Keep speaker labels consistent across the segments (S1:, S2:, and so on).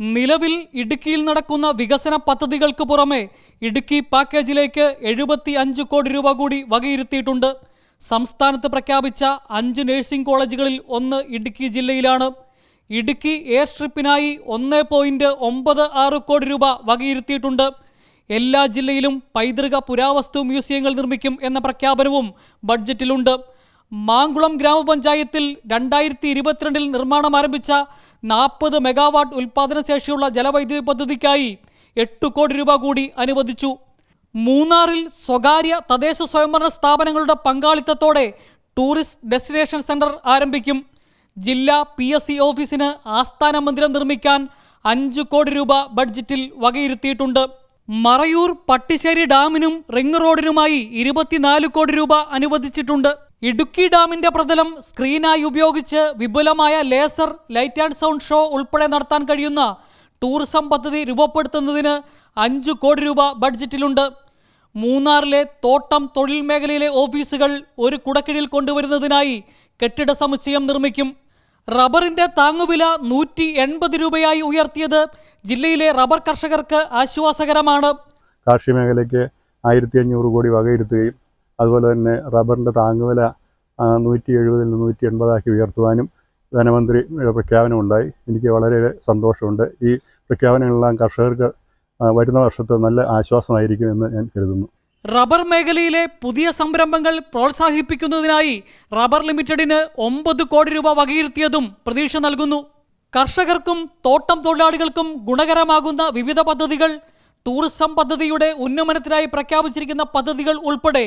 S1: നിലവിൽ ഇടുക്കിയിൽ നടക്കുന്ന വികസന പദ്ധതികൾക്ക് പുറമെ ഇടുക്കി പാക്കേജിലേക്ക് എഴുപത്തി അഞ്ച് കോടി രൂപ കൂടി വകയിരുത്തിയിട്ടുണ്ട്. സംസ്ഥാനത്ത് പ്രഖ്യാപിച്ച അഞ്ച് നഴ്സിംഗ് കോളേജുകളിൽ ഒന്ന് ഇടുക്കി ജില്ലയിലാണ്. ഇടുക്കി എയർ സ്ട്രിപ്പിനായി ഒന്ന് പോയിന്റ് ഒമ്പത് ആറ് കോടി രൂപ വകയിരുത്തിയിട്ടുണ്ട്. എല്ലാ ജില്ലയിലും പൈതൃക പുരാവസ്തു മ്യൂസിയങ്ങൾ നിർമ്മിക്കും എന്ന പ്രഖ്യാപനവും ബഡ്ജറ്റിലുണ്ട്. മാങ്കുളം ഗ്രാമപഞ്ചായത്തിൽ രണ്ടായിരത്തി ഇരുപത്തിരണ്ടിൽ നിർമ്മാണം ആരംഭിച്ച നാൽപ്പത് മെഗാവാട്ട് ഉൽപ്പാദന ശേഷിയുള്ള ജലവൈദ്യുതി പദ്ധതിക്കായി എട്ട് കോടി രൂപ കൂടി അനുവദിച്ചു. മൂന്നാറിൽ സ്വകാര്യ തദ്ദേശ സ്വയംഭരണ സ്ഥാപനങ്ങളുടെ പങ്കാളിത്തത്തോടെ ടൂറിസ്റ്റ് ഡെസ്റ്റിനേഷൻ സെന്റർ ആരംഭിക്കും. ജില്ലാ പി എസ് സി ഓഫീസിന് ആസ്ഥാന മന്ദിരം നിർമ്മിക്കാൻ അഞ്ച് കോടി രൂപ ബഡ്ജറ്റിൽ വകയിരുത്തിയിട്ടുണ്ട്. മറയൂർ പട്ടിശ്ശേരി ഡാമിനും റിംഗ് റോഡിനുമായി ഇരുപത്തിനാല് കോടി രൂപ അനുവദിച്ചിട്ടുണ്ട്. ഇടുക്കി ഡാമിന്റെ പ്രതലം സ്ക്രീനായി ഉപയോഗിച്ച് വിപുലമായ laser light and sound show ഉൾപ്പെടെ നടത്താൻ കഴിയുന്ന ടൂറിസം പദ്ധതി രൂപപ്പെടുത്തുന്നതിന് അഞ്ച് കോടി രൂപ ബഡ്ജറ്റിലുണ്ട്. മൂന്നാറിലെ തോട്ടം തൊഴിൽ മേഖലയിലെ ഓഫീസുകൾ ഒരു കുടക്കീഴിൽ കൊണ്ടുവരുന്നതിനായി കെട്ടിട സമുച്ചയം നിർമ്മിക്കും. റബ്ബറിന്റെ താങ്ങുവില നൂറ്റി എൺപത് രൂപയായി ഉയർത്തിയത് ജില്ലയിലെ റബ്ബർ കർഷകർക്ക് ആശ്വാസകരമാണ്.
S2: കാർഷിക മേഖലയ്ക്ക് ആയിരത്തി അഞ്ഞൂറ് കോടി വകയിരുത്തുകയും അതുപോലെ തന്നെ റബ്ബറിന്റെ താങ്ങുവില നൂറ്റി എഴുപതിൽ നിന്ന് നൂറ്റി എൺപതാക്കി ഉയർത്തുവാനും ധനമന്ത്രിയുടെ പ്രഖ്യാപനമുണ്ടായി. എനിക്ക് വളരെ സന്തോഷമുണ്ട്. ഈ പ്രഖ്യാപനങ്ങളെല്ലാം കർഷകർക്ക് വരുന്ന വർഷത്തെ നല്ല ആശ്വാസമായിരിക്കുമെന്ന് ഞാൻ കരുതുന്നു.
S1: റബ്ബർ മേഖലയിലെ പുതിയ സംരംഭങ്ങൾ പ്രോത്സാഹിപ്പിക്കുന്നതിനായി റബ്ബർ ലിമിറ്റഡിന് ഒമ്പത് കോടി രൂപ വകയിരുത്തിയതും പ്രതീക്ഷ നൽകുന്നു. കർഷകർക്കും തോട്ടം തൊഴിലാളികൾക്കും ഗുണകരമാകുന്ന വിവിധ പദ്ധതികൾ ടൂറിസം പദ്ധതിയുടെ ഉന്നമനത്തിനായി പ്രഖ്യാപിച്ചിരിക്കുന്ന പദ്ധതികൾ ഉൾപ്പെടെ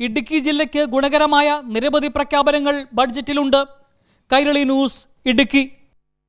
S1: ഇടുക്കി ജില്ലയ്ക്ക് ഗുണകരമായ നിരവധി പ്രഖ്യാപനങ്ങൾ ബഡ്ജറ്റിലുണ്ട്. കൈരളി ന്യൂസ് ഇടുക്കി.